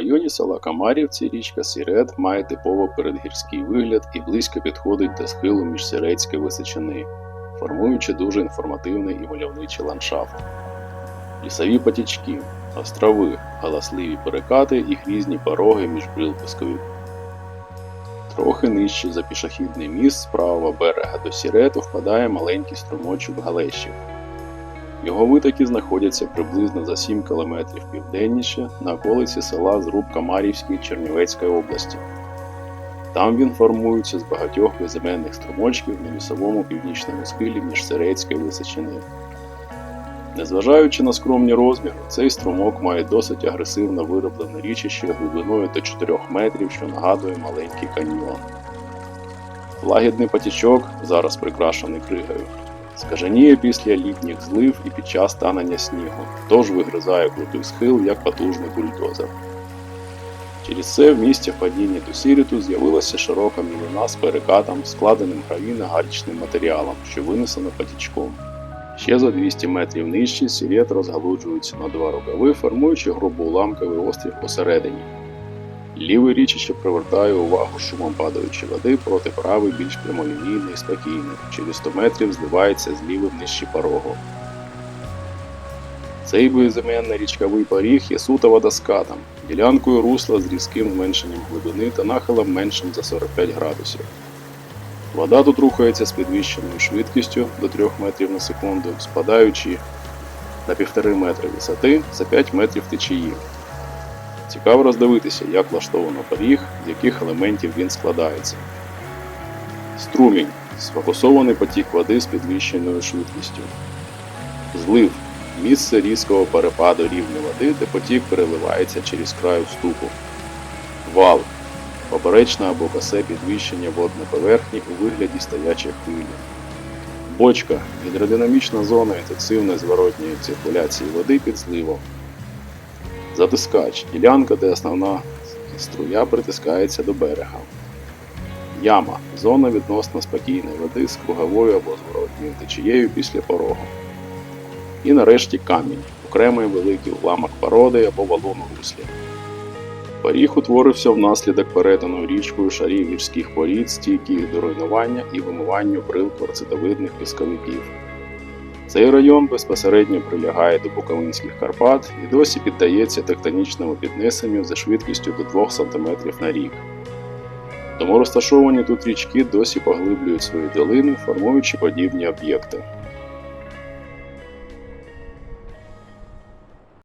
районі села Камарівці річка Сірет має типово передгірський вигляд і близько підходить до схилу міжсирецької височини, формуючи дуже інформативний і мальовничий ландшафт. Лісові потічки, острови, галасливі перекати і грізні пороги між прилпускові. Трохи нижче за пішохідний міст з правого берега до Сірету впадає маленький струмочок Галещів. Його витоки знаходяться приблизно за 7 км південніше на околиці села Зрубка Марівської Чернівецької області. Там він формується з багатьох безіменних струмочків на лісовому північному схилі міжсерецької височини. Незважаючи на скромні розміри, цей струмок має досить агресивно вироблене річище глибиною до 4 метрів, що нагадує маленький каньйон. Лагідний потічок, зараз прикрашений кригою, скаженіє після літніх злив і під час танення снігу, тож вигризає крутий схил як потужний бульдозер. Через це в місті падіння до Сіріту з'явилася широка мілина з перекатом, складеним гравійно-галічним матеріалом, що винесено потічком. Ще за 200 метрів нижче сірет розгалуджується на два рукави, формуючи грубоуламковий острів посередині. Лівий річище привертає увагу шумом падаючої води, проти правий більш прямолінійний спокійний, через 100 метрів зливається з лівим нижче порогу. Цей безіменний річковий поріг є суто водоскатом, ділянкою русла з різким зменшенням глибини та нахилом меншим за 45 градусів. Вода тут рухається з підвищеною швидкістю до 3 метрів на секунду, спадаючи на 1,5 метри висоти за 5 метрів течії. Цікаво роздивитися, як влаштовано поріг, з яких елементів він складається. Струмінь сфокусований потік води з підвищеною швидкістю. Злив місце різкого перепаду рівня води, де потік переливається через край уступу. Вал поперечне або косе підвищення водної поверхні у вигляді стоячої хвилі. Бочка гідродинамічна зона інтенсивної зворотньої циркуляції води під зливом. Затискач ділянка, де основна струя притискається до берега. Яма зона відносно спокійної води з круговою або зворотньою течією після порогу. І нарешті камінь окремий великий уламок породи або валун у руслі. Поріг утворився внаслідок перетину річкою шарів гірських порід, стійких до руйнування і вимиванню брил кварцитовидних пісковиків. Цей район безпосередньо прилягає до Буковинських Карпат і досі піддається тектонічному піднесенню за швидкістю до 2 см на рік. Тому розташовані тут річки досі поглиблюють свої долини, формуючи подібні об'єкти.